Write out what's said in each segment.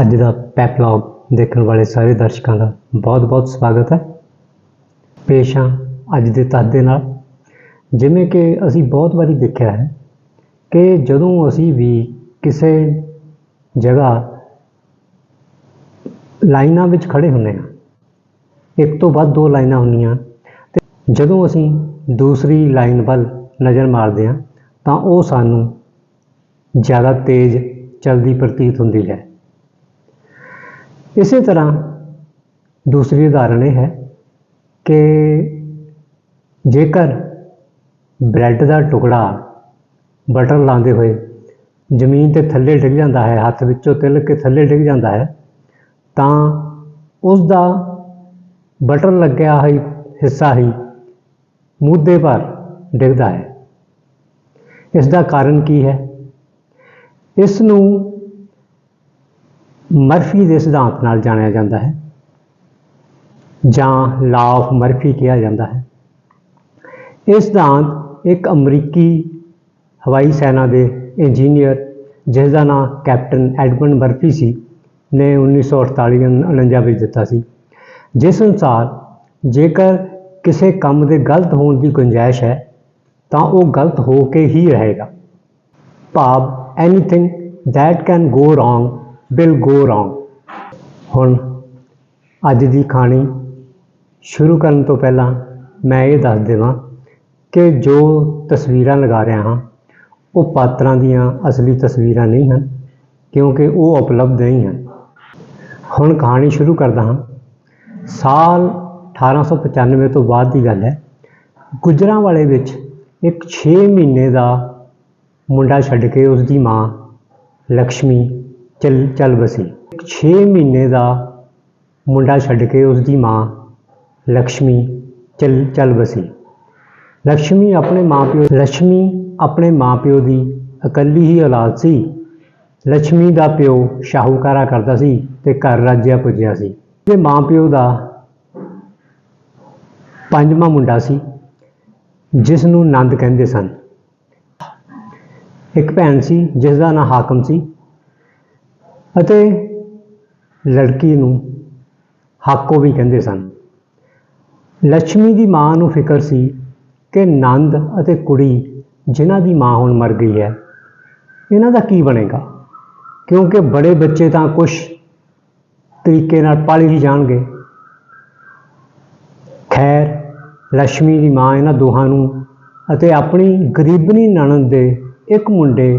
ਅੱਜ ਦਾ ਪੈਪਲੌਗ ਦੇਖਣ ਵਾਲੇ ਸਾਰੇ ਦਰਸ਼ਕਾਂ ਦਾ ਬਹੁਤ-ਬਹੁਤ ਸਵਾਗਤ ਹੈ। ਪੇਸ਼ ਹਾਂ ਅੱਜ ਦੇ ਤੱਥ ਦੇ ਨਾਲ। ਜਿਵੇਂ ਕਿ ਅਸੀਂ ਬਹੁਤ ਵਾਰੀ ਦੇਖਿਆ ਹੈ ਕਿ ਜਦੋਂ ਅਸੀਂ ਵੀ ਕਿਸੇ ਜਗ੍ਹਾ ਲਾਈਨਾਂ ਵਿੱਚ ਖੜੇ ਹੁੰਦੇ ਹਾਂ, ਇੱਕ ਤੋਂ ਵੱਧ ਦੋ ਲਾਈਨਾਂ ਹੁੰਦੀਆਂ ਤੇ ਜਦੋਂ ਅਸੀਂ ਦੂਸਰੀ ਲਾਈਨ ਵੱਲ ਨਜ਼ਰ ਮਾਰਦੇ ਹਾਂ ਤਾਂ ਉਹ ਸਾਨੂੰ ਜ਼ਿਆਦਾ ਤੇਜ਼ ਚਲਦੀ ਪ੍ਰਤੀਤ ਹੁੰਦੀ ਹੈ। ਇਸੇ ਤਰ੍ਹਾਂ ਦੂਸਰੀ ਉਦਾਹਰਣ ਇਹ ਹੈ ਕਿ ਜੇਕਰ ਬ੍ਰੈਡ ਦਾ ਟੁਕੜਾ ਬਟਰ ਲਾਉਂਦੇ ਹੋਏ ਜ਼ਮੀਨ ਤੇ ਥੱਲੇ ਡਿੱਗ ਜਾਂਦਾ ਹੈ, ਹੱਥ ਵਿੱਚੋਂ ਤਿਲ ਕੇ ਥੱਲੇ ਡਿੱਗ ਜਾਂਦਾ ਹੈ, ਤਾਂ ਉਸ ਦਾ ਬਟਰ ਲੱਗਿਆ ਹੋਈ ਹਿੱਸਾ ਹੀ ਮੁੱਦੇ ਪਰ ਡਿੱਗਦਾ ਹੈ। ਇਸ ਦਾ ਕਾਰਨ ਕੀ ਹੈ? ਇਸ ਨੂੰ ਮਰਫੀ ਦੇ ਸਿਧਾਂਤ ਨਾਲ ਜਾਣਿਆ ਜਾਂਦਾ ਹੈ। ਜਾਂ ਲਾ ਆਫ ਮਰਫੀ ਕਿਹਾ ਜਾਂਦਾ ਹੈ। ਇਹ ਸਿਧਾਂਤ ਇੱਕ ਅਮਰੀਕੀ ਹਵਾਈ ਸੈਨਾ ਦੇ ਇੰਜੀਨੀਅਰ ਜਿਸ ਦਾ ਨਾਮ ਕੈਪਟਨ ਐਡਮੰਡ ਮਰਫੀ ਸੀ, ਨੇ 1948-49 ਵਿੱਚ ਦਿੱਤਾ ਸੀ। ਜਿਸ ਅਨੁਸਾਰ ਜੇਕਰ ਕਿਸੇ ਕੰਮ ਦੇ ਗਲਤ ਹੋਣ ਦੀ ਗੁੰਜਾਇਸ਼ ਹੈ, ਤਾਂ ਉਹ ਗਲਤ ਹੋ ਕੇ ਹੀ ਰਹੇਗਾ। ਭਾਵ anything that can go wrong will go wrong. ਹੁਣ ਅੱਜ ਦੀ ਕਹਾਣੀ ਸ਼ੁਰੂ ਕਰਨ ਤੋਂ ਪਹਿਲਾਂ ਮੈਂ ਇਹ ਦੱਸ ਦੇਵਾਂ ਕਿ ਜੋ ਤਸਵੀਰਾਂ ਲਗਾ ਰਿਹਾ ਹਾਂ, ਉਹ ਪਾਤਰਾਂ ਦੀਆਂ ਅਸਲੀ ਤਸਵੀਰਾਂ ਨਹੀਂ ਹਨ, ਕਿਉਂਕਿ ਉਹ ਉਪਲਬਧ ਨਹੀਂ ਹਨ। ਹੁਣ ਕਹਾਣੀ ਸ਼ੁਰੂ ਕਰਦਾ ਹਾਂ। ਸਾਲ 1895 ਤੋਂ ਬਾਅਦ ਦੀ ਗੱਲ ਹੈ। ਗੁਜਰਾਂਵਾਲੇ ਵਿੱਚ ਇੱਕ 6 ਮਹੀਨੇ ਦਾ ਮੁੰਡਾ ਛੱਡ ਕੇ ਉਸ ਦੀ ਮਾਂ ਲక్ష్ਮੀ ਚੱਲ ਚੱਲ ਵਸੀ 6 ਮਹੀਨੇ ਦਾ ਮੁੰਡਾ ਛੱਡ ਕੇ ਉਸ ਦੀ ਮਾਂ ਲక్ష్ਮੀ ਚੱਲ ਚੱਲ ਬਸੀ। ਲక్ష్ਮੀ ਆਪਣੇ ਮਾਂ ਪਿਓ ਲక్ష్ਮੀ ਆਪਣੇ ਮਾਂ ਪਿਓ ਦੀ ਇਕੱਲੀ ਹੀ ਔਲਾਦ ਸੀ। ਲక్ష్ਮੀ ਦਾ ਪਿਓ ਸ਼ਾਹੂਕਾਰਾ ਕਰਦਾ ਸੀ ਤੇ ਘਰ ਰਾਜਿਆ ਪੁੱਜਿਆ ਸੀ। ਤੇ ਮਾਪਿਓ ਦਾ ਪੰਜਵਾਂ ਮੁੰਡਾ ਸੀ, ਜਿਸ ਨੂੰ ਨੰਦ ਕਹਿੰਦੇ ਸਨ। ਇੱਕ ਭੈਣ ਸੀ ਜਿਸ ਦਾ ਨਾਂ ਹਾਕਮ ਸੀ। ਅਤੇ ਲੜਕੀ ਨੂੰ ਹਾਕੋ ਵੀ ਕਹਿੰਦੇ ਸਨ। ਲక్ష్ਮੀ ਦੀ ਮਾਂ ਨੂੰ ਫਿਕਰ ਸੀ ਕਿ ਨੰਦ ਅਤੇ ਕੁੜੀ ਜਿਨ੍ਹਾਂ ਦੀ ਮਾਂ ਹੁਣ ਮਰ ਗਈ ਹੈ, ਇਹਨਾਂ ਦਾ ਕੀ ਬਣੇਗਾ? ਕਿਉਂਕਿ ਬੜੇ ਬੱਚੇ ਤਾਂ ਕੁਝ ਤਰੀਕੇ ਨਾਲ ਪਾਲੇ ਹੀ ਜਾਣਗੇ। ਖੈਰ ਲక్ష్ਮੀ ਦੀ ਮਾਂ ਇਹਨਾਂ ਦੋਹਾਂ ਨੂੰ ਅਤੇ ਆਪਣੀ ਗਰੀਬਨੀ ਨਣਦ ਦੇ ਇੱਕ ਮੁੰਡੇ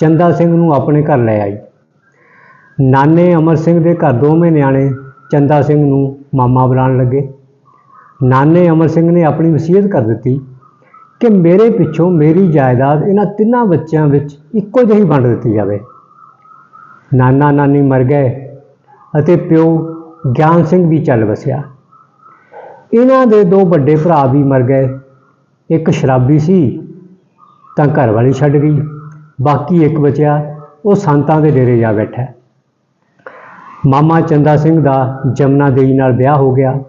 ਚੰਦਾ ਸਿੰਘ ਨੂੰ ਆਪਣੇ ਘਰ ਲੈ ਆਈ। ਨਾਨੇ ਅਮਰ ਸਿੰਘ ਦੇ ਘਰ ਦੋਵੇਂ ਨਿਆਣੇ ਚੰਦਾ ਸਿੰਘ ਨੂੰ ਮਾਮਾ ਬੁਲਾਉਣ ਲੱਗੇ। ਨਾਨੇ ਅਮਰ ਸਿੰਘ ਨੇ ਆਪਣੀ ਵਸੀਅਤ ਕਰ ਦਿੱਤੀ ਕਿ ਮੇਰੇ ਪਿੱਛੋਂ ਮੇਰੀ ਜਾਇਦਾਦ ਇਹਨਾਂ ਤਿੰਨਾਂ ਬੱਚਿਆਂ ਵਿੱਚ ਇੱਕੋ ਜਿਹੀ ਵੰਡ ਦਿੱਤੀ ਜਾਵੇ। ਨਾਨਾ ਨਾਨੀ ਮਰ ਗਏ ਅਤੇ ਪਿਓ ਗਿਆਨ ਸਿੰਘ ਵੀ ਚੱਲ ਵਸਿਆ। ਇਹਨਾਂ ਦੇ ਦੋ ਵੱਡੇ ਭਰਾ ਵੀ ਮਰ ਗਏ। ਇੱਕ ਸ਼ਰਾਬੀ ਸੀ, ਤਾਂ ਘਰ ਵਾਲੀ ਛੱਡ ਗਈ। ਬਾਕੀ ਇੱਕ ਬਚਿਆ, ਉਹ ਸੰਤਾਂ ਦੇ ਡੇਰੇ ਜਾ ਬੈਠਾ। ਮਾਮਾ ਚੰਦਾ ਸਿੰਘ ਦਾ ਜਮਨਾ ਦੇਈ ਨਾਲ ਵਿਆਹ ਹੋ ਗਿਆ।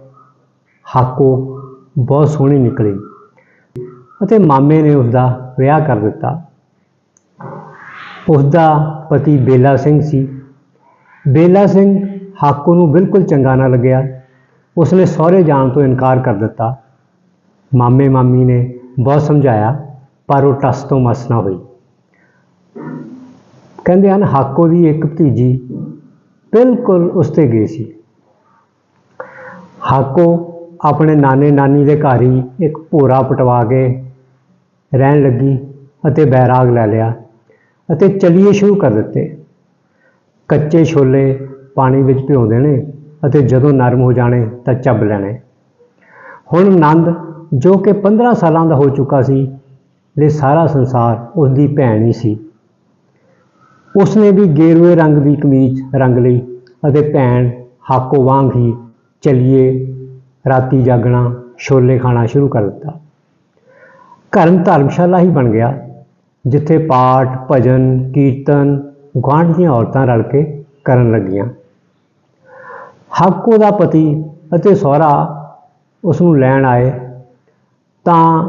ਹਾਕੋ ਬਹੁਤ ਸੋਹਣੀ ਨਿਕਲੀ ਅਤੇ ਮਾਮੇ ਨੇ ਉਸ ਦਾ ਵਿਆਹ ਕਰ ਦਿੱਤਾ। ਉਸ ਦਾ ਪਤੀ ਬੇਲਾ ਸਿੰਘ ਸੀ। ਬੇਲਾ ਸਿੰਘ ਹਾਕੋ ਨੂੰ ਬਿਲਕੁਲ ਚੰਗਾ ਨਾ ਲੱਗਿਆ। ਉਸਨੇ ਸਹੁਰੇ ਜਾਣ ਤੋਂ ਇਨਕਾਰ ਕਰ ਦਿੱਤਾ। ਮਾਮੇ ਮਾਮੀ ਨੇ ਬਹੁਤ ਸਮਝਾਇਆ, ਪਰ ਉਹ ਟਸ ਤੋਂ ਮਸ ਨਾ ਹੋਈ। ਕਹਿੰਦੇ ਹਨ, ਹਾਕੋ ਦੀ ਇੱਕ ਭਤੀਜੀ ਬਿਲਕੁਲ ਉਸ ਤੇ ਗਏ ਸੀ। ਹਾਕੋ ਆਪਣੇ ਨਾਨੇ ਨਾਨੀ ਦੇ ਘਰ ਹੀ ਇੱਕ ਭੋਰਾ ਪਟਵਾ ਕੇ ਰਹਿਣ ਲੱਗੀ ਅਤੇ ਬੈਰਾਗ ਲੈ ਲਿਆ ਅਤੇ ਚਲੀਏ ਸ਼ੁਰੂ ਕਰ ਦਿੱਤੇ। ਕੱਚੇ ਛੋਲੇ ਪਾਣੀ ਵਿੱਚ ਭਿਓ ਦੇਣੇ ਅਤੇ ਜਦੋਂ ਨਰਮ ਹੋ ਜਾਣੇ ਤਾਂ ਚੱਬ ਲੈਣੇ। ਹੁਣ ਨੰਦ, ਜੋ ਕਿ 15 ਸਾਲਾਂ ਦਾ ਹੋ ਚੁੱਕਾ ਸੀ, ਲਈ ਸਾਰਾ ਸੰਸਾਰ ਉਸ ਦੀ ਭੈਣ ਹੀ ਸੀ। ਉਸਨੇ ਵੀ ਗੇਰੂਏ ਰੰਗ ਦੀ ਕਮੀਜ਼ ਰੰਗ ਲਈ ਅਤੇ ਭੈਣ ਹਾਕੋ ਵਾਂਗ ਹੀ ਚਲੀਏ ਰਾਤੀ ਜਾਗਣਾ, ਛੋਲੇ ਖਾਣਾ ਸ਼ੁਰੂ ਕਰ ਦਿੱਤਾ। ਘਰਮ ਧਰਮਸ਼ਾਲਾ ਹੀ ਬਣ ਗਿਆ, ਜਿੱਥੇ ਪਾਠ, ਭਜਨ, ਕੀਰਤਨ ਗੁਆਂਢ ਦੀਆਂ ਔਰਤਾਂ ਰਲ ਕੇ ਕਰਨ ਲੱਗੀਆਂ। ਹਾਕੋ ਦਾ ਪਤੀ ਅਤੇ ਸਹੁਰਾ ਉਸ ਨੂੰ ਲੈਣ ਆਏ ਤਾਂ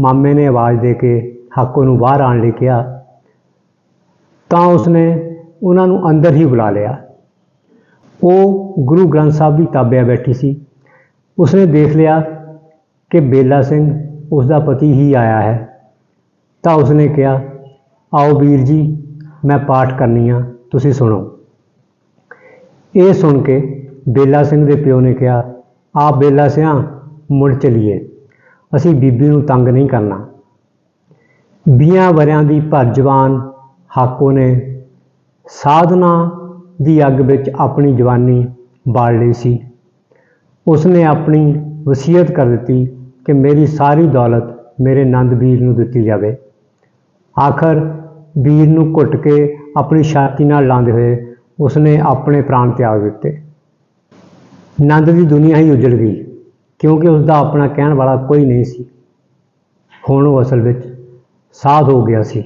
ਮਾਮੇ ਨੇ ਆਵਾਜ਼ ਦੇ ਕੇ ਹਾਕੋ ਨੂੰ ਬਾਹਰ ਆਉਣ ਲਈ ਕਿਹਾ ਤਾਂ ਉਸਨੇ ਉਹਨਾਂ ਨੂੰ ਅੰਦਰ ਹੀ ਬੁਲਾ ਲਿਆ। ਉਹ ਗੁਰੂ ਗ੍ਰੰਥ ਸਾਹਿਬ ਦੀ ਤਾਬਿਆ ਬੈਠੀ ਸੀ। ਉਸਨੇ ਦੇਖ ਲਿਆ ਕਿ ਬੇਲਾ ਸਿੰਘ ਉਸ ਦਾ ਪਤੀ ਹੀ ਆਇਆ ਹੈ। ਤਾਂ ਉਸਨੇ ਕਿਹਾ, ਆਓ ਵੀਰ ਜੀ, ਮੈਂ ਪਾਠ ਕਰਨੀ ਆ, ਤੁਸੀਂ ਸੁਣੋ। ਇਹ ਸੁਣ ਕੇ ਬੇਲਾ ਸਿੰਘ ਦੇ ਪਿਓ ਨੇ ਕਿਹਾ ਆਪ ਬੇਲਾ ਸਿਆਂ, ਮੁੜ ਚਲੀਏ। ਅਸੀਂ ਬੀਬੀ ਨੂੰ ਤੰਗ ਨਹੀਂ ਕਰਨਾ। ਵੀਹਾਂ ਵਰਿਆਂ ਦੀ ਭਰ ਜਵਾਨ ਹਾਕੋ ਨੇ ਸਾਧਨਾ ਦੀ ਅੱਗ ਵਿੱਚ ਆਪਣੀ ਜਵਾਨੀ ਬਾਲ ਲਈ ਸੀ। ਉਸਨੇ ਆਪਣੀ ਵਸੀਅਤ ਕਰ ਦਿੱਤੀ ਕਿ ਮੇਰੀ ਸਾਰੀ ਦੌਲਤ ਮੇਰੇ ਨੰਦ ਵੀਰ ਨੂੰ ਦਿੱਤੀ ਜਾਵੇ। ਆਖਰ ਵੀਰ ਨੂੰ ਘੁੱਟ ਕੇ ਆਪਣੀ ਛਾਤੀ ਨਾਲ ਲਾਉਂਦੇ ਹੋਏ ਉਸਨੇ ਆਪਣੇ ਪ੍ਰਾਣ ਤਿਆਗ ਦਿੱਤੇ। ਨੰਦ ਦੀ ਦੁਨੀਆ ਹੀ ਉਜੜ ਗਈ, ਕਿਉਂਕਿ ਉਸ ਦਾ ਆਪਣਾ ਕਹਿਣ ਵਾਲਾ ਕੋਈ ਨਹੀਂ ਸੀ। ਹੁਣ ਉਹ ਅਸਲ ਵਿੱਚ ਸਾਧ ਹੋ ਗਿਆ ਸੀ।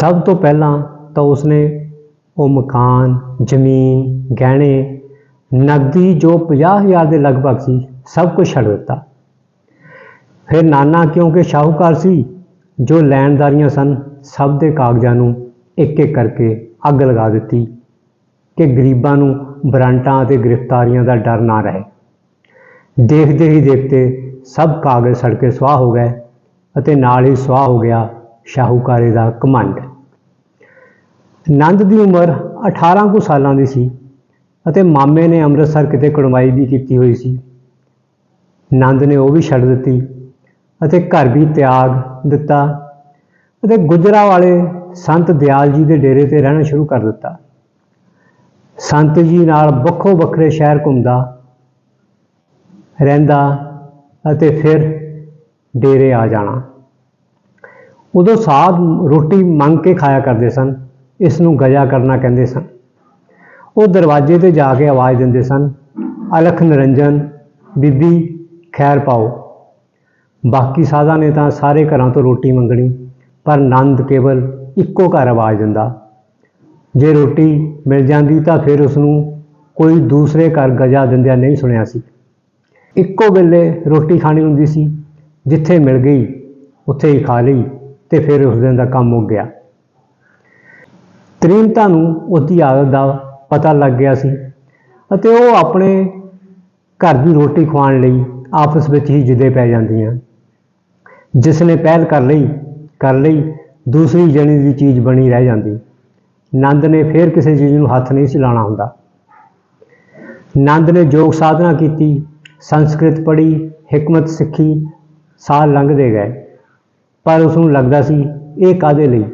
ਸਭ ਤੋਂ ਪਹਿਲਾਂ ਤਾਂ ਉਸਨੇ ਉਹ ਮਕਾਨ, ਜ਼ਮੀਨ, ਗਹਿਣੇ, ਨਕਦੀ ਜੋ 50000 ਦੇ ਲਗਭਗ ਸੀ, ਸਭ ਕੁਝ ਛੱਡ ਦਿੱਤਾ। ਫਿਰ ਨਾਨਾ ਕਿਉਂਕਿ ਸ਼ਾਹੂਕਾਰ ਸੀ, ਜੋ ਲੈਣਦਾਰੀਆਂ ਸਨ, ਸਭ ਦੇ ਕਾਗਜ਼ਾਂ ਨੂੰ ਇੱਕ ਇੱਕ ਕਰਕੇ ਅੱਗ ਲਗਾ ਦਿੱਤੀ ਕਿ ਗਰੀਬਾਂ ਨੂੰ ਬਰਾਂਟਾਂ ਅਤੇ ਗ੍ਰਿਫਤਾਰੀਆਂ ਦਾ ਡਰ ਨਾ ਰਹੇ। ਦੇਖਦੇ ਹੀ ਦੇਖਦੇ ਸਭ ਕਾਗਜ਼ ਸੜ ਕੇ ਸਵਾਹ ਹੋ ਗਏ ਅਤੇ ਨਾਲ ਹੀ ਸਵਾਹ ਹੋ ਗਿਆ ਸ਼ਾਹੂਕਾਰੇ ਦਾ ਕਮੰਡ ਨੰਦ ਦੀ ਉਮਰ 18 ਕੁ ਸਾਲਾਂ ਦੀ ਸੀ ਅਤੇ ਮਾਮੇ ਨੇ ਅੰਮ੍ਰਿਤਸਰ ਕਿਤੇ ਕੜਮਾਈ ਵੀ ਕੀਤੀ ਹੋਈ ਸੀ। ਨੰਦ ਨੇ ਉਹ ਵੀ ਛੱਡ ਦਿੱਤੀ ਅਤੇ ਘਰ ਵੀ ਤਿਆਗ ਦਿੱਤਾ ਅਤੇ ਗੁਜਰਾ ਵਾਲੇ ਸੰਤ ਦਿਆਲ ਜੀ ਦੇ ਡੇਰੇ ਤੇ ਰਹਿਣਾ ਸ਼ੁਰੂ ਕਰ ਦਿੱਤਾ। ਸੰਤ ਜੀ ਨਾਲ ਵੱਖੋ ਵੱਖਰੇ ਸ਼ਹਿਰ ਘੁੰਮਦਾ ਰਹਿੰਦਾ ਅਤੇ ਫਿਰ ਡੇਰੇ ਆ ਜਾਣਾ। ਉਦੋਂ ਸਾਧ ਰੋਟੀ ਮੰਗ ਕੇ ਖਾਇਆ ਕਰਦੇ ਸਨ, ਇਸ ਨੂੰ ਗਜਾ ਕਰਨਾ ਕਹਿੰਦੇ ਸਨ। ਉਹ ਦਰਵਾਜ਼ੇ ਤੇ ਜਾ ਕੇ ਆਵਾਜ਼ ਦਿੰਦੇ ਸਨ, ਅਲਖ ਨਿਰੰਜਨ, ਬੀਬੀ, ਖੈਰ ਪਾਓ। ਬਾਕੀ ਸਾਧਾਂ ਨੇ ਤਾਂ ਸਾਰੇ ਘਰਾਂ ਤੋਂ ਰੋਟੀ ਮੰਗਣੀ, ਪਰ ਨੰਦ ਕੇਵਲ ਇੱਕੋ ਘਰ ਆਵਾਜ਼ ਦਿੰਦਾ। ਜੇ ਰੋਟੀ ਮਿਲ ਜਾਂਦੀ ਤਾਂ ਫਿਰ ਉਸ ਨੂੰ ਕੋਈ ਦੂਸਰੇ ਘਰ ਗਜਾ ਦਿੰਦਿਆਂ ਨਹੀਂ ਸੁਣਿਆ ਸੀ। ਇੱਕੋ ਵੇਲੇ ਰੋਟੀ ਖਾਣੀ ਹੁੰਦੀ ਸੀ, ਜਿੱਥੇ ਮਿਲ ਗਈ, ਉੱਥੇ ਹੀ ਖਾ ਲਈ। ਤੇ ਫਿਰ ਉਸ ਦਿਨ ਦਾ ਕੰਮ ਮੁੱਕ ਗਿਆ। ਤ੍ਰਿੰਤਾ ਨੂੰ ਉਹਦੀ ਆਦਤ ਦਾ ਪਤਾ ਲੱਗ ਗਿਆ ਸੀ ਅਤੇ ਉਹ ਆਪਣੇ ਘਰ ਦੀ ਰੋਟੀ ਖਵਾਉਣ ਲਈ ਆਪਸ ਵਿੱਚ ਹੀ ਜਿੱਦੇ ਪੈ ਜਾਂਦੀਆਂ। ਜਿਸ ਨੇ ਪਹਿਲ ਕਰ ਲਈ ਕਰ ਲਈ, ਦੂਸਰੀ ਜਣੀ ਦੀ ਚੀਜ਼ ਬਣੀ ਰਹਿ ਜਾਂਦੀ। ਨੰਦ ਨੇ ਫਿਰ ਕਿਸੇ ਚੀਜ਼ ਨੂੰ ਹੱਥ ਨਹੀਂ ਚਲਾਉਣਾ ਹੁੰਦਾ। ਨੰਦ ਨੇ ਯੋਗ ਸਾਧਨਾ ਕੀਤੀ, ਸੰਸਕ੍ਰਿਤ ਪੜ੍ਹੀ, ਹਕਮਤ ਸਿੱਖੀ ਸਾਲ ਲੰਘਦੇ ਗਏ। ਪਰ ਉਸ ਨੂੰ ਲੱਗਦਾ ਸੀ, ਇਹ ਕਾਦੇ ਲਈ?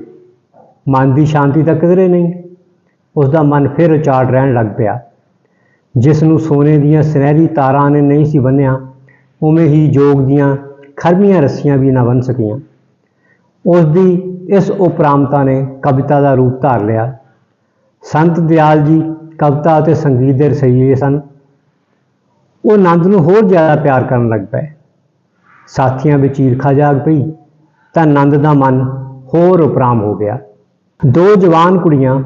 ਮਨ ਦੀ ਸ਼ਾਂਤੀ ਤਾਂ ਕਿਧਰੇ ਨਹੀਂ? ਉਸ ਦਾ ਮਨ ਫਿਰ ਉਚਾੜ ਰਹਿਣ ਲੱਗ ਪਿਆ। ਜਿਸ ਨੂੰ ਸੋਨੇ ਦੀਆਂ ਸੁਨਹਿਰੀ ਤਾਰਾਂ ਨੇ ਨਹੀਂ ਸੀ ਬੰਨਿਆ ਉਵੇਂ ਹੀ ਯੋਗ ਦੀਆਂ ਖਰਮੀਆਂ ਰੱਸੀਆਂ ਵੀ ਨਾ ਬਣ ਸਕੀਆਂ। ਉਸ ਦੀ ਇਸ ਉਪਰਾਮਤਾ ਨੇ ਕਵਿਤਾ ਦਾ ਰੂਪ ਧਾਰ ਲਿਆ। ਸੰਤ ਦਿਆਲ ਜੀ ਕਵਿਤਾ ਅਤੇ ਸੰਗੀਤ ਦੇ ਰਸਈਏ ਸਨ। ਉਹ ਆਨੰਦ ਨੂੰ ਹੋਰ ਜ਼ਿਆਦਾ ਪਿਆਰ ਕਰਨ ਲੱਗ ਪਏ। ਸਾਥੀਆਂ ਵਿੱਚ ਈਰਖਾ ਜਾਗ ਪਈ। ਤਾਂ ਨੰਦ ਦਾ ਮਨ ਹੋਰ ਉਪਰਾਮ ਹੋ ਗਿਆ। ਦੋ ਜਵਾਨ ਕੁੜੀਆਂ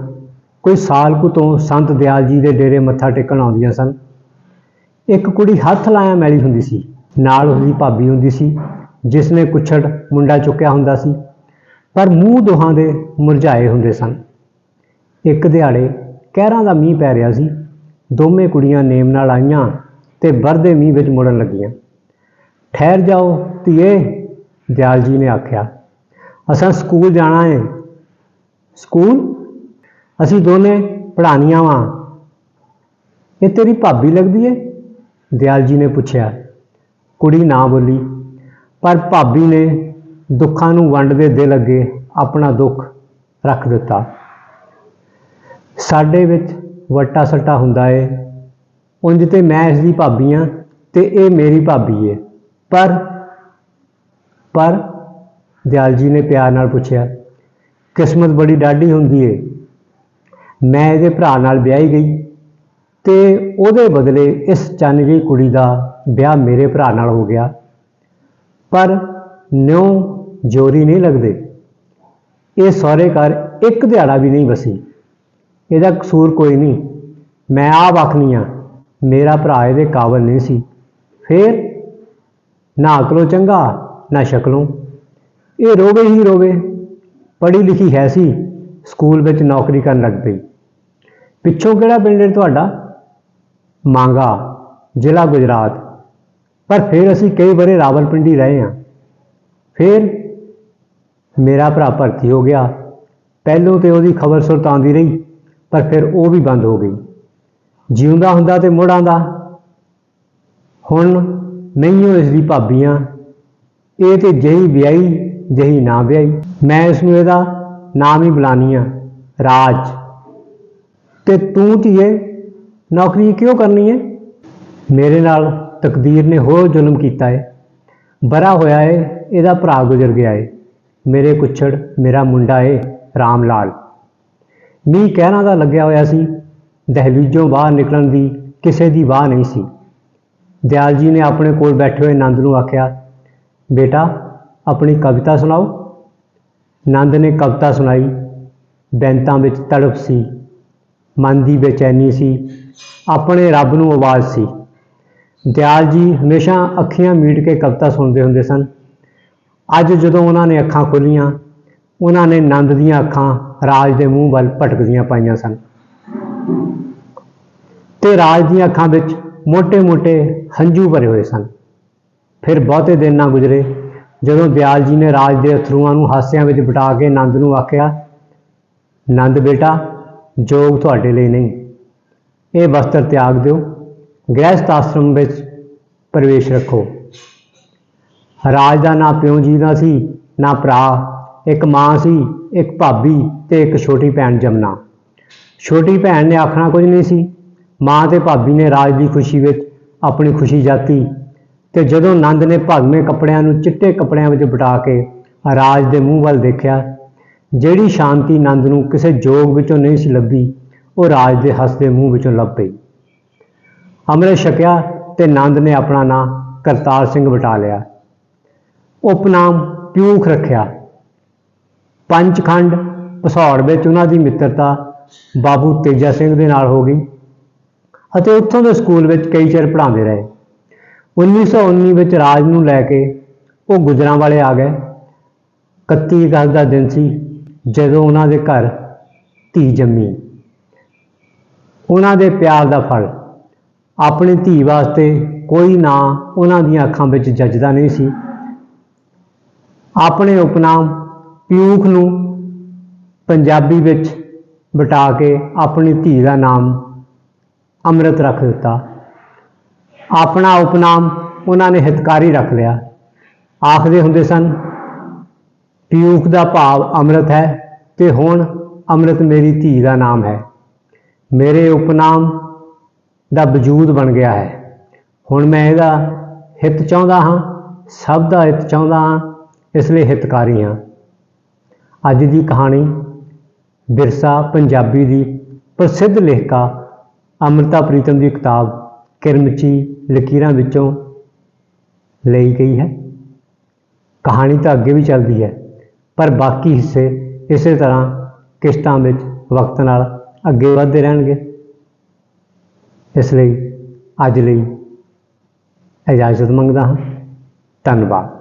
ਕੋਈ ਸਾਲ ਕੁ ਤੋਂ ਸੰਤ ਦਿਆਲ ਜੀ ਦੇ ਡੇਰੇ ਮੱਥਾ ਟੇਕਣ ਆਉਂਦੀਆਂ ਸਨ। ਇੱਕ ਕੁੜੀ ਹੱਥ ਲਾਇਆ ਮੈਲੀ ਹੁੰਦੀ ਸੀ, ਨਾਲ ਉਸਦੀ ਭਾਬੀ ਹੁੰਦੀ ਸੀ, ਜਿਸ ਨੇ ਕੁੱਛੜ ਮੁੰਡਾ ਚੁੱਕਿਆ ਹੁੰਦਾ ਸੀ, ਪਰ ਮੂੰਹ ਦੋਹਾਂ ਦੇ ਮੁਰਝਾਏ ਹੁੰਦੇ ਸਨ। ਇੱਕ ਦਿਹਾੜੇ ਕਹਿਰਾਂ ਦਾ ਮੀਂਹ ਪੈ ਰਿਹਾ ਸੀ, ਦੋਵੇਂ ਕੁੜੀਆਂ ਨੇਮ ਨਾਲ ਆਈਆਂ ਤੇ ਵਰਦੇ ਮੀਂਹ ਵਿੱਚ ਮੁੜਨ ਲੱਗੀਆਂ। ਠਹਿਰ ਜਾਓ ਧੀਏ ਦਿਆਲ ਜੀ ਨੇ ਆਖਿਆ, ਅਸਾਂ ਸਕੂਲ ਜਾਣਾ ਹੈ ਸਕੂਲ? ਅਸੀਂ ਦੋਨੇ ਪੜ੍ਹਾਨੀਆਂ ਵਾਂ। ਇਹ ਤੇਰੀ ਭਾਬੀ ਲੱਗਦੀ ਏ? ਦਿਆਲ ਜੀ ਨੇ ਪੁੱਛਿਆ। ਕੁੜੀ ਨਾ ਬੋਲੀ, ਪਰ ਭਾਬੀ ਨੇ ਦੁੱਖਾਂ ਨੂੰ ਵੰਡਦੇ ਦਿਲ ਅੱਗੇ ਆਪਣਾ ਦੁੱਖ ਰੱਖ ਦਿੱਤਾ। ਸਾਡੇ ਵਿੱਚ ਵੱਟਾ ਸੱਟਾ ਹੁੰਦਾ ਏ। ਉਂਝ ਤੇ ਮੈਂ ਇਸ ਦੀ ਭਾਬੀ ਆ ਤੇ ਇਹ ਮੇਰੀ ਭਾਬੀ ਏ। ਪਰ ਪਰ ਦਿਆਲ ਜੀ ਨੇ ਪਿਆਰ ਨਾਲ ਪੁੱਛਿਆ, ਕਿਸਮਤ ਬੜੀ ਡਾਢੀ ਹੁੰਦੀ ਏ। ਮੈਂ ਇਹਦੇ ਭਰਾ ਨਾਲ ਵਿਆਹੀ ਗਈ ਤੇ ਉਹਦੇ ਬਦਲੇ ਇਸ ਚੰਨ ਜਿਹੀ ਕੁੜੀ ਦਾ ਵਿਆਹ ਮੇਰੇ ਭਰਾ ਨਾਲ ਹੋ ਗਿਆ। ਪਰ ਨਿਉ ਜੋਰੀ ਨਹੀਂ ਲੱਗਦੇ। ਇਹ ਸਹੁਰੇ ਘਰ ਇੱਕ ਦਿਹਾੜਾ ਵੀ ਨਹੀਂ ਵਸੀ ਇਹਦਾ ਕਸੂਰ ਕੋਈ ਨਹੀਂ। ਮੈਂ ਆਪ ਆਖਨੀ ਆ, ਮੇਰਾ ਭਰਾ ਇਹਦੇ ਕਾਬਲ ਨਹੀਂ ਸੀ। ਫੇਰ ਨਾ ਅਕਲੋਂ ਚੰਗਾ ਨਾ ਸ਼ਕਲੋਂ ਇਹ ਰੋਵੇ ਹੀ ਰੋਵੇ। ਪੜ੍ਹੀ ਲਿਖੀ ਹੈ ਸੀ, ਸਕੂਲ ਵਿੱਚ ਨੌਕਰੀ ਕਰਨ ਲੱਗ ਪਈ। ਪਿੱਛੋਂ ਕਿਹੜਾ ਪਿੰਡ ਹੈ ਤੁਹਾਡਾ? ਮਾਂਗਾ, ਜ਼ਿਲ੍ਹਾ ਗੁਜਰਾਤ। ਪਰ ਫਿਰ ਅਸੀਂ ਕਈ ਬਰੇ ਰਾਵਲਪਿੰਡੀ ਰਹੇ ਹਾਂ। ਫਿਰ ਮੇਰਾ ਭਰਾ ਭਰਤੀ ਹੋ ਗਿਆ। ਪਹਿਲੋਂ ਤੇ ਉਹਦੀ ਖਬਰ ਸੁਰਤ ਆਉਂਦੀ ਰਹੀ, ਪਰ ਫਿਰ ਉਹ ਵੀ ਬੰਦ ਹੋ ਗਈ। ਜਿਉਂਦਾ ਹੁੰਦਾ ਤੇ ਮੁੜਾਂ ਦਾ ਹੁਣ ਨਹੀਂ ਹੋ ਇਸ ਦੀ ਭਾਬੀਆਂ ਇਹ ਤੇ ਜਹੀ ਵਿਆਹੀ, ਜਹੀ ਨਾ ਵਿਆਹੀ। ਮੈਂ ਇਸ ਨੂੰ ਇਹਦਾ ਨਾਮ ਹੀ ਬੁਲਾਨੀ ਆ, ਰਾਜ। ਤੇ ਤੂੰ ਧੀਏ, ਨੌਕਰੀ ਕਿਉਂ ਕਰਨੀ ਹੈ ਮੇਰੇ ਨਾਲ ਤਕਦੀਰ ਨੇ ਹੋਰ ਜ਼ੁਲਮ ਕੀਤਾ ਹੈ ਬਰਾ ਹੋਇਆ ਏ, ਇਹਦਾ ਭਰਾ ਗੁਜ਼ਰ ਗਿਆ ਏ। ਮੇਰੇ ਕੁੱਛੜ, ਮੇਰਾ ਮੁੰਡਾ ਏ, ਰਾਮ ਲਾਲ। ਮੀਂਹ ਕਹਿਣਾ ਦਾ ਲੱਗਿਆ ਹੋਇਆ ਸੀ। ਦਹਲੀਜੋਂ ਬਾਹਰ ਨਿਕਲਣ ਦੀ ਕਿਸੇ ਦੀ ਵਾਹ ਨਹੀਂ ਸੀ। ਦਿਆਲ ਜੀ ਨੇ ਆਪਣੇ ਕੋਲ ਬੈਠੇ ਹੋਏ ਨੰਦ ਨੂੰ ਆਖਿਆ ਬੇਟਾ, ਆਪਣੀ ਕਵਿਤਾ ਸੁਣਾਓ। ਨੰਦ ਨੇ ਕਵਿਤਾ ਸੁਣਾਈ। ਬੈਂਤਾਂ ਵਿੱਚ ਤੜਪ ਸੀ। ਮਨ ਦੀ ਬੇਚੈਨੀ ਸੀ। ਆਪਣੇ ਰੱਬ ਨੂੰ ਆਵਾਜ਼ ਸੀ। ਦਿਆਲ ਜੀ ਹਮੇਸ਼ਾ ਅੱਖੀਆਂ ਮੀਟ ਕੇ ਕਵਿਤਾ ਸੁਣਦੇ ਹੁੰਦੇ ਸਨ। ਅੱਜ ਜਦੋਂ ਉਹਨਾਂ ਨੇ ਅੱਖਾਂ ਖੋਲੀਆਂ, ਉਹਨਾਂ ਨੇ ਨੰਦ ਦੀਆਂ ਅੱਖਾਂ ਰਾਜ ਦੇ ਮੂੰਹ ਵੱਲ ਭਟਕਦੀਆਂ ਪਾਈਆਂ ਸਨ। ਤੇ ਰਾਜ ਦੀਆਂ ਅੱਖਾਂ ਵਿੱਚ ਮੋٹے-ਮੋٹے ਹੰਝੂ ਭਰੇ ਹੋਏ ਸਨ। ਫਿਰ ਬਹੁਤੇ ਦਿਨ ਨਾ ਗੁਜ਼ਰੇ। ਜਦੋਂ ਦਿਆਲ ਜੀ ਨੇ ਰਾਜ ਦੇ ਅਥਰੂਆਂ ਨੂੰ ਹਾਸਿਆਂ ਵਿੱਚ ਬਿਠਾ ਕੇ ਨੰਦ ਨੂੰ ਆਖਿਆ, ਨੰਦ ਬੇਟਾ, ਜੋਗ ਤੁਹਾਡੇ ਲਈ ਨਹੀਂ। ਇਹ ਵਸਤਰ ਤਿਆਗ ਦਿਓ। ਗ੍ਰਹਿਸਥ ਆਸ਼ਰਮ ਵਿੱਚ ਪ੍ਰਵੇਸ਼ ਰੱਖੋ। ਰਾਜ ਦਾ ਨਾ ਪਿਓ ਜੀ ਦਾ ਸੀ, ਨਾ ਭਰਾ। ਇੱਕ ਮਾਂ ਸੀ, ਇੱਕ ਭਾਬੀ ਤੇ ਇੱਕ ਛੋਟੀ ਭੈਣ ਜਮਨਾ। ਛੋਟੀ ਭੈਣ ਨੇ ਆਖਣਾ ਕੁਝ ਨਹੀਂ ਸੀ। ਮਾਂ ਤੇ ਭਾਬੀ ਨੇ ਰਾਜ ਦੀ ਖੁਸ਼ੀ ਵਿੱਚ ਆਪਣੀ ਖੁਸ਼ੀ ਜਾਤੀ। ਤੇ ਜਦੋਂ ਨੰਦ ਨੇ ਭਗਵੇਂ ਕੱਪੜਿਆਂ ਨੂੰ ਚਿੱਟੇ ਕੱਪੜਿਆਂ ਵਿੱਚ ਬਟਾ ਕੇ ਰਾਜ ਦੇ ਮੂੰਹ ਵੱਲ ਦੇਖਿਆ, ਜਿਹੜੀ ਸ਼ਾਂਤੀ ਨੰਦ ਨੂੰ ਕਿਸੇ ਜੋਗ ਵਿੱਚੋਂ ਨਹੀਂ ਸੀ ਲੱਭੀ, ਉਹ ਰਾਜ ਦੇ ਹੱਸਦੇ ਮੂੰਹ ਵਿੱਚੋਂ ਲੱਭ ਪਈ। ਅੰਮ੍ਰਿਤ ਛਕਿਆ ਤੇ ਨੰਦ ਨੇ ਆਪਣਾ ਨਾਂ ਕਰਤਾਰ ਸਿੰਘ ਬਟਾ ਲਿਆ। ਉਪਨਾਮ ਪਿਊਖ ਰੱਖਿਆ। ਪੰਚਖੰਡ ਪਸੌੜ ਵਿੱਚ ਉਹਨਾਂ ਦੀ ਮਿੱਤਰਤਾ ਬਾਬੂ ਤੇਜਾ ਸਿੰਘ ਦੇ ਨਾਲ ਹੋ ਗਈ ਅਤੇ ਉੱਥੋਂ ਦੇ ਸਕੂਲ ਵਿੱਚ ਕਈ ਚਿਰ ਪੜ੍ਹਾਉਂਦੇ ਰਹੇ। 1919 ਵਿੱਚ ਰਾਜ ਨੂੰ ਲੈ ਕੇ ਉਹ ਗੁਜਰਾਂ ਵਾਲੇ ਆ ਗਏ। 31 ਅਗਸਤ ਦਾ ਦਿਨ ਸੀ ਜਦੋਂ ਉਹਨਾਂ ਦੇ ਘਰ ਧੀ ਜੰਮੀ। ਉਹਨਾਂ ਦੇ ਪਿਆਰ ਦਾ ਫਲ, ਆਪਣੀ ਧੀ ਵਾਸਤੇ ਕੋਈ ਨਾਂ ਉਹਨਾਂ ਦੀਆਂ ਅੱਖਾਂ ਵਿੱਚ ਜੱਜਦਾ ਨਹੀਂ ਸੀ। ਆਪਣੇ ਉਪਨਾਮ ਪਿਊਖ ਨੂੰ ਪੰਜਾਬੀ ਵਿੱਚ ਬਟਾ ਕੇ ਆਪਣੀ ਧੀ ਦਾ ਨਾਮ ਅੰਮ੍ਰਿਤ ਰੱਖ ਦਿੱਤਾ। ਆਪਣਾ ਉਪਨਾਮ ਉਹਨਾਂ ਨੇ ਹਿਤਕਾਰੀ ਰੱਖ ਲਿਆ। ਆਖਦੇ ਹੁੰਦੇ ਸਨ ਪਿਊਖ ਦਾ ਭਾਵ ਅੰਮ੍ਰਿਤ ਹੈ ਤੇ ਹੁਣ ਅੰਮ੍ਰਿਤ ਮੇਰੀ ਧੀ ਦਾ ਨਾਮ ਹੈ। ਮੇਰੇ ਉਪਨਾਮ ਦਾ ਵਜੂਦ ਬਣ ਗਿਆ ਹੈ। ਹੁਣ ਮੈਂ ਇਹਦਾ ਹਿੱਤ ਚਾਹੁੰਦਾ ਹਾਂ, ਸਭ ਦਾ ਹਿੱਤ ਚਾਹੁੰਦਾ ਹਾਂ, ਇਸ ਲਈ ਹਿਤਕਾਰੀ ਹਾਂ। ਅੱਜ ਦੀ ਕਹਾਣੀ ਬਿਰਸਾ ਪੰਜਾਬੀ ਦੀ ਪ੍ਰਸਿੱਧ ਲੇਖਕਾ ਅੰਮ੍ਰਿਤਾ ਪ੍ਰੀਤਮ ਦੀ ਕਿਤਾਬ ਕਿਰਮਚੀ ਲਕੀਰਾਂ ਵਿੱਚੋਂ ਲਈ ਗਈ ਹੈ। ਕਹਾਣੀ ਤਾਂ ਅੱਗੇ ਵੀ ਚੱਲਦੀ ਹੈ, ਪਰ ਬਾਕੀ ਹਿੱਸੇ ਇਸੇ ਤਰ੍ਹਾਂ ਕਿਸ਼ਤਾਂ ਵਿੱਚ ਵਕਤ ਨਾਲ ਅੱਗੇ ਵਧਦੇ ਰਹਿਣਗੇ। ਇਸ ਲਈ ਅੱਜ ਲਈ ਇਜਾਜ਼ਤ ਮੰਗਦਾ ਹਾਂ। ਧੰਨਵਾਦ।